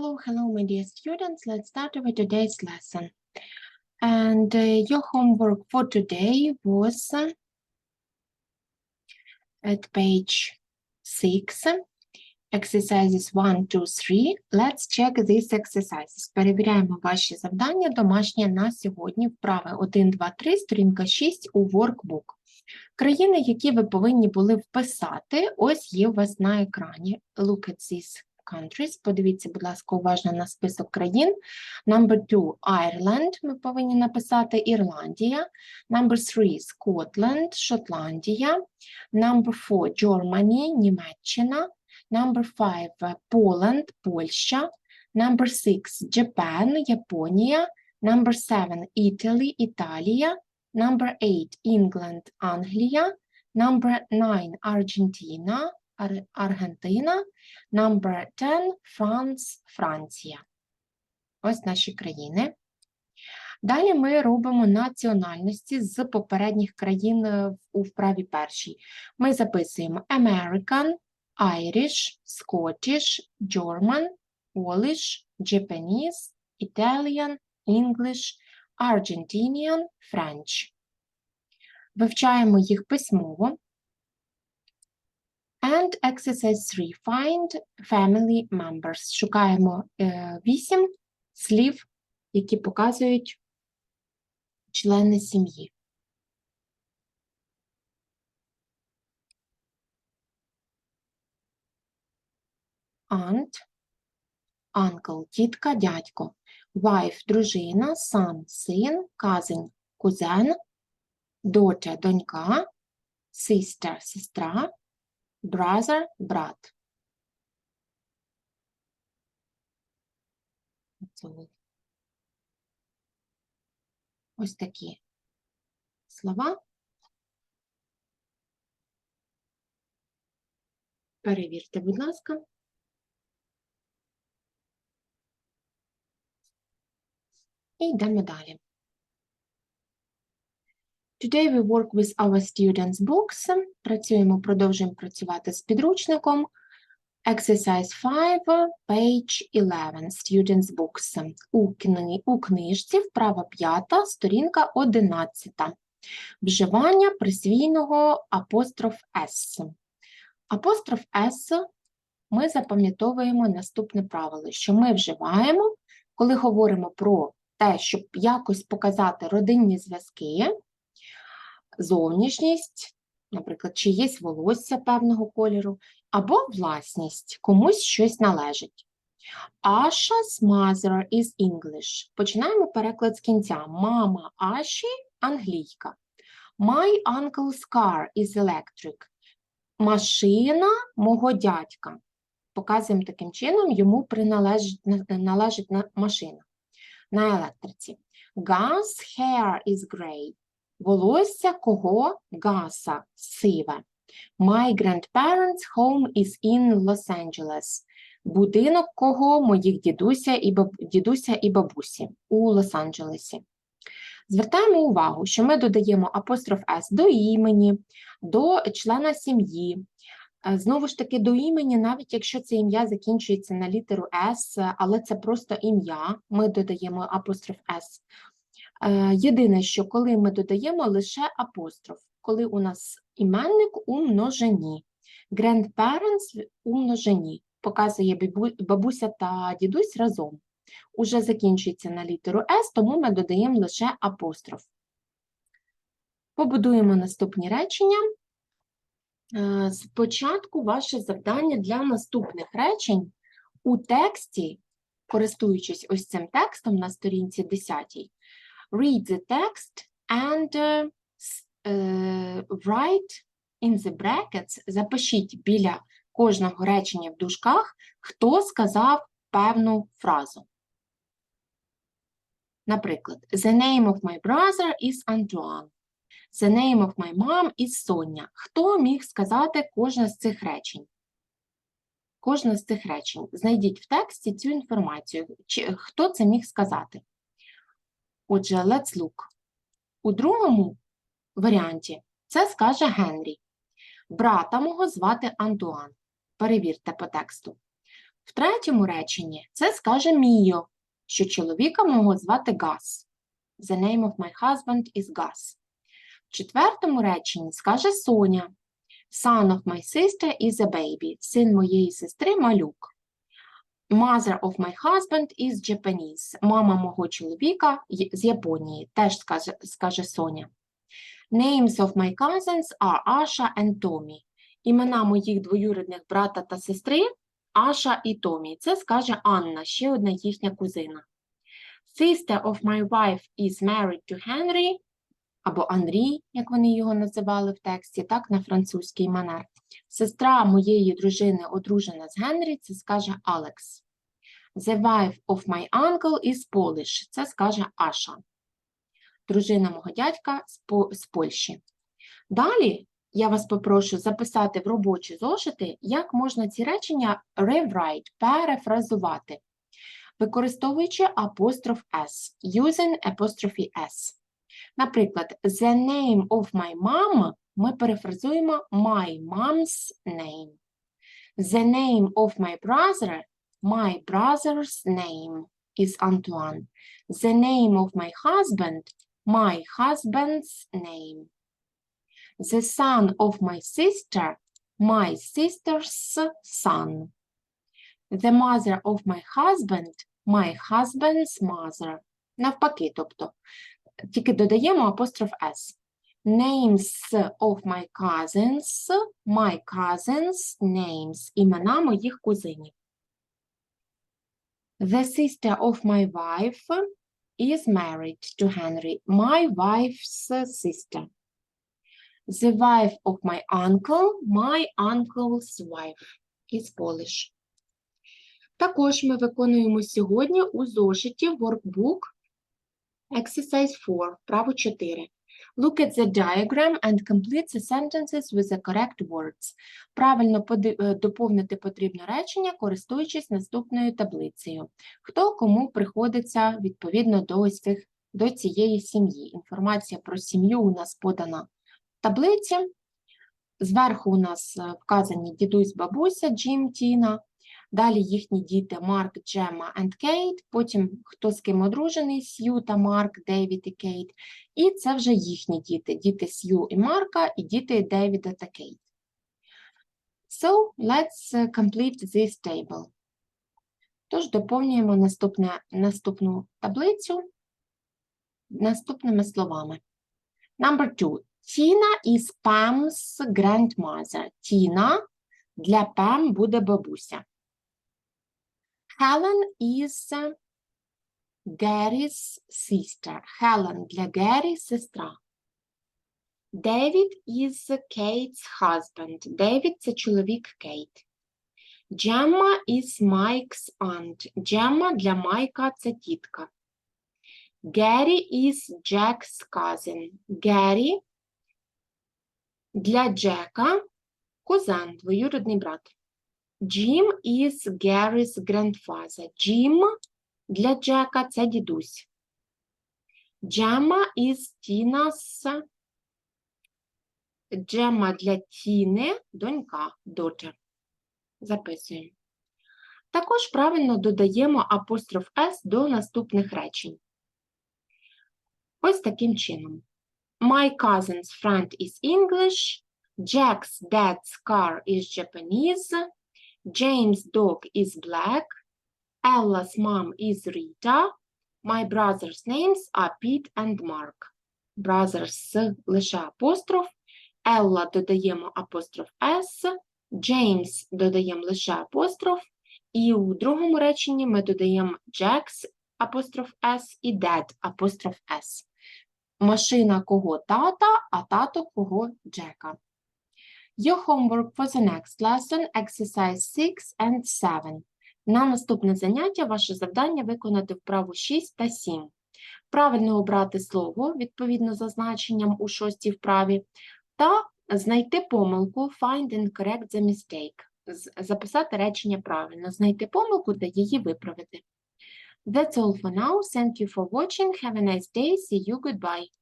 Hello, hello, my dear students. Let's start with today's lesson. And uh, your homework for today was uh, at page six, exercises one, two, three. Let's check these exercises. Перевіряємо ваші завдання домашнє на сьогодні. Вправи 1, 2, 3, сторінка 6 у workbook. Країни, які ви повинні були вписати, ось є у вас на екрані. Look at these countries. Подивіться, будь ласка, уважно на список країн. Number two – Ireland. Ми повинні написати Ірландія. Number three – Scotland, Шотландія. Number four – Germany, Німеччина. Number five – Poland, Польща. Number six – Japan, Японія. Number seven – Italy, Італія. Number eight – England, Англія. Number nine – Аргентина, Ар- Аргентина. Number 10 – France, Франція. Ось наші країни. Далі ми робимо національності з попередніх країн е, у вправі першій. Ми записуємо American, Irish, Scottish, German, Polish, Japanese, Italian, English, Argentinian, French. Вивчаємо їх письмово. And exercise 3. Find family members. Шукаємо е, 8 слів, які показують члени сім'ї. Aunt, uncle, тітка, дядько, wife, дружина, son, син, cousin, кузен, daughter, донька, sister, сестра, brother, брат. Ось такі слова. Перевірте, будь ласка. І йдемо далі. Today we work with our students' books. Працюємо, продовжуємо працювати з підручником. Exercise 5, page 11, students' books. У, кни, у книжці, вправа 5, сторінка 11. Вживання присвійного апостроф S. Апостроф S ми запам'ятовуємо наступне правило, що ми вживаємо, коли говоримо про те, щоб якось показати родинні зв'язки, зовнішність, наприклад, чи є волосся певного кольору, або власність, комусь щось належить. Asha's mother is English. Починаємо переклад з кінця. Мама Аші англійка. My uncle's car is electric. Машина мого дядька. Показуємо таким чином, йому приналежить належить на- машина на електриці. Gus hair is grey. Волосся кого? Гаса, сиве. My grandparents' home is in Los Angeles. Будинок кого? Моїх дідуся і, баб... дідуся і бабусі у Лос-Анджелесі. Звертаємо увагу, що ми додаємо апостроф S до імені, до члена сім'ї. Е, Знову ж таки, до імені, навіть якщо це ім'я закінчується на літеру S, але це просто ім'я, ми додаємо апостроф S. Е, Єдине, що коли ми додаємо лише апостроф, коли у нас іменник у множині, grandparents у множині, показує бабуся та дідусь разом. Уже закінчується на літеру S, тому ми додаємо лише апостроф. Побудуємо наступні речення. Е, Спочатку ваше завдання для наступних речень у тексті, користуючись ось цим текстом на сторінці 10, read the text and s- е, write in the brackets, запишіть біля кожного речення в дужках, хто сказав певну фразу. Наприклад, the name of my brother is Antoine. The name of my mom is Соня. Хто міг сказати кожне з цих речень? Кожне з цих речень. Знайдіть в тексті цю інформацію. Хто це міг сказати? Отже, let's look. У другому варіанті це скаже Генрі. Брата мого звати Антуан. Перевірте по тексту. В третьому реченні це скаже Міо, що чоловіка мого звати Гас. The name of my husband is Gus. В четвертому реченні скаже Соня. Son of my sister is a baby. Син моєї сестри малюк. Mother of my husband is Japanese. Мама мого чоловіка з Японії. Теж скаже, скаже Соня. Names of my cousins are Asha and Tommy. Імена моїх двоюрідних брата та сестри Аша і Томі. Це скаже Анна, ще одна їхня кузина. Sister of my wife is married to Henry, або Андрій, як вони його називали в тексті, так, на французький манер. Сестра моєї дружини одружена з Генрі, це скаже Алекс. The wife of my uncle is Polish, це скаже Аша. Дружина мого дядька з, По- з Польщі. Далі я вас попрошу записати в робочі зошити, як можна ці речення rewrite, перефразувати, використовуючи апостроф S, using apostrophe S. Наприклад, the name of my mom ми перефразуємо my mom's name. The name of my brother, my brother's name is Antoine. The name of my husband, my husband's name. The son of my sister, my sister's son. The mother of my husband, my husband's mother. Навпаки, тобто, тільки додаємо апостроф S. Names of my cousins, my cousins' names. Імена моїх кузинів. The sister of my wife is married to Henry. My wife's sister. The wife of my uncle, my uncle's wife is Polish. Також ми виконуємо сьогодні у зошиті workbook exercise 4, вправо 4. Look at the diagram and complete the sentences with the correct words. Правильно е, доповнити потрібне речення, користуючись наступною таблицею. Хто кому приходиться відповідно до ось цих до цієї сім'ї. Інформація про сім'ю у нас подана в таблиці. Зверху у нас е, вказані дідусь, бабуся, Джим, Тіна. Далі їхні діти Марк, Джема і Кейт. Потім хто з ким одружений, Сью та Марк, Девід і Кейт. І це вже їхні діти. Діти Сью і Марка, і діти Девіда та Кейт. So, let's uh, complete this table. Тож доповнюємо наступне, наступну таблицю наступними словами. Number two. Tina is Pam's grandmother. Тіна для Пам буде бабуся. Helen is uh, Gary's sister. Helen для Гері сестра. David is Kate's husband. David – це чоловік Кейт. Gemma is Mike's aunt. Gemma для Майка – це тітка. Gary is Jack's cousin. Gary для Джека – кузен, двоюрідний брат. Jim is Gary's grandfather. Jim для Джека – це дідусь. Gemma is Tina's Джема для Тіни – донька, daughter. Записуємо. Також правильно додаємо апостроф S до наступних речень. Ось таким чином. My cousin's friend is English. Jack's dad's car is Japanese. James' dog is black. Ella's mom is Rita. My brother's names are Pete and Mark. Brothers лише апостроф. Елла додаємо апостроф S. Джеймс додаємо лише апостроф. І у другому реченні ми додаємо Jack's апостроф S і Dad апостроф S. Машина кого тата, а тато кого Джека. Your homework for the next lesson, exercise 6 and 7. На наступне заняття ваше завдання виконати вправу 6 та 7. Правильно обрати слово, відповідно за значенням у шостій вправі, та знайти помилку, find and correct the mistake. Записати речення правильно, знайти помилку та її виправити. That's all for now. Thank you for watching. Have a nice day. See you. Goodbye.